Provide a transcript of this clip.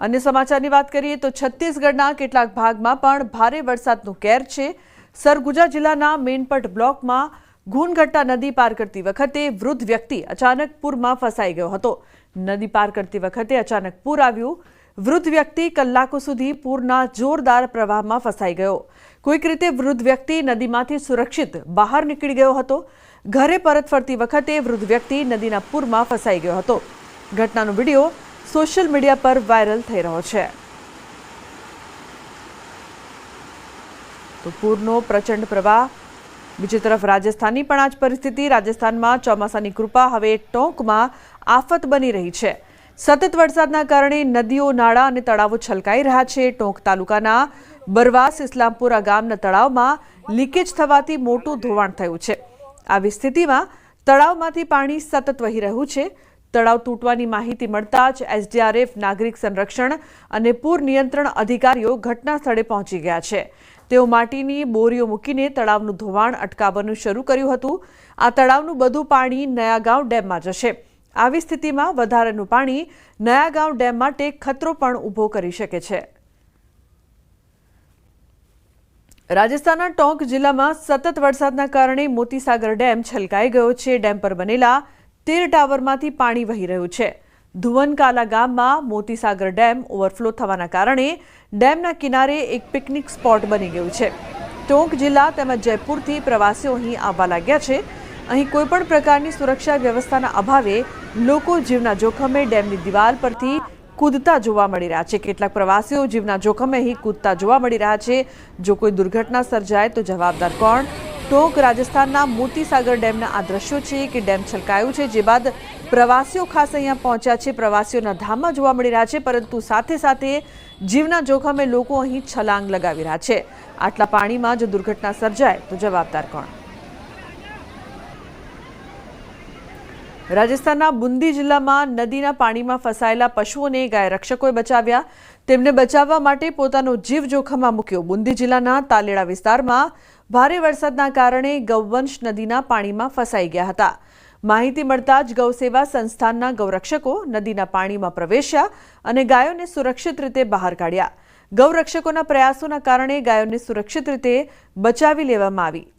અન્ય સમાચારની વાત કરીએ તો છત્તીસગઢના કેટલાક ભાગમાં પણ ભારે વરસાદનું કેર છે. સરગુજા જિલ્લાના મેનપટ બ્લોકમાં ઘૂનઘટ્ટા નદી પાર કરતી વખતે વૃદ્ધ વ્યક્તિ અચાનક પૂરમાં ફસાઈ ગયો હતો. નદી પાર કરતી વખતે અચાનક પૂર આવ્યું. વૃદ્ધ વ્યક્તિ કલાકો સુધી પૂરના જોરદાર પ્રવાહમાં ફસાઈ ગયો. કોઈક રીતે વૃદ્ધ વ્યક્તિ નદીમાંથી સુરક્ષિત બહાર નીકળી ગયો હતો. ઘરે પરત ફરતી વખતે વૃદ્ધ વ્યક્તિ નદીના પૂરમાં ફસાઈ ગયો હતો. ઘટનાનો વીડિયો સોશિયલ મીડિયા પર વાયરલ થઈ રહ્યો છે. તો પૂરનો પ્રચંડ પ્રવાહ. બીજી તરફ રાજસ્થાનની પણ આ જ પરિસ્થિતિ. રાજસ્થાનમાં ચોમાસાની કૃપા હવે ટોંકમાં આફત બની રહી છે. સતત વરસાદના કારણે નદીઓ, નાળા અને તળાવો છલકાઈ રહ્યા છે. ટોંક તાલુકાના બરવાસ ઇસ્લામપુરા ગામના તળાવમાં લીકેજ થવાથી મોટું ધોવાણ થયું છે. આવી સ્થિતિમાં તળાવમાંથી પાણી સતત વહી રહ્યું છે. તળાવ તૂટવાની માહિતી મળતા જ એસડીઆરએફ નાગરિક સંરક્ષણ અને પૂર નિયંત્રણ અધિકારીઓ ઘટના સ્થળે પહોંચી ગયા છે. તેઓ માટીની બોરીઓ મૂકીને તળાવનું ધોવાણ અટકાવવાનું શરૂ કર્યું હતું. આ તળાવનું બધું પાણી નયાગાંવ ડેમમાં જશે. આવી સ્થિતિમાં વધારાનું પાણી નયાગાંવ ડેમ માટે ખતરો પણ ઊભો કરી શકે છે. રાજસ્થાનના ટોંક જિલ્લામાં સતત વરસાદના કારણે મોતીસાગર ડેમ છલકાઈ ગયો છે. ડેમ પર બનેલા તેર ટાવરમાંથી પાણી વહી રહ્યું છે. ધુવનકાલા ગામમાં મોતીસાગર ડેમ ઓવરફ્લો થવાના કારણે ડેમના કિનારે એક પિકનિક સ્પોટ બની ગયું છે. ટોંક જિલ્લા તેમજ જયપુરથી પ્રવાસીઓ અહીં આવવા લાગ્યા છે. અહીં કોઈપણ પ્રકારની સુરક્ષા વ્યવસ્થાના અભાવે લોકો જીવના જોખમે ડેમની દિવાલ પરથી કૂદતા જોવા મળી રહ્યા છે. કેટલાક પ્રવાસીઓ જીવના જોખમે અહીં કૂદતા જોવા મળી રહ્યા છે. જો કોઈ દુર્ઘટના સર્જાય તો જવાબદાર કોણ? ટોંક રાજસ્થાનના મોતીસાગર ડેમના આ દ્રશ્યો છે કે ડેમ છલકાયું છે, જે બાદ પ્રવાસીઓ ખાસ અહીંયા પહોંચ્યા છે. પ્રવાસીઓના ધામમાં જોવા મળી રહ્યા છે, પરંતુ સાથે સાથે જીવના જોખમે લોકો અહીં છલાંગ લગાવી રહ્યા છે. આટલા પાણીમાં જો દુર્ઘટના સર્જાય તો જવાબદાર કોણ? રાજસ્થાનના બુંદી જિલ્લામાં નદીના પાણીમાં ફસાયેલા પશુઓને ગાય રક્ષકોએ બચાવ્યા. તેમને બચાવવા માટે પોતાનો જીવ જોખમમાં મૂક્યો. બુંદી જિલ્લાના તાલેડા વિસ્તારમાં ભારે વરસાદના કારણે ગૌવંશ નદીના પાણીમાં ફસાઈ ગયા હતા. માહિતી મળતા જ ગૌસેવા સંસ્થાનના ગૌરક્ષકો નદીના પાણીમાં પ્રવેશ્યા અને ગાયોને સુરક્ષિત રીતે બહાર કાઢ્યા. ગૌરક્ષકોના પ્રયાસોના કારણે ગાયોને સુરક્ષિત રીતે બચાવી લેવામાં આવી.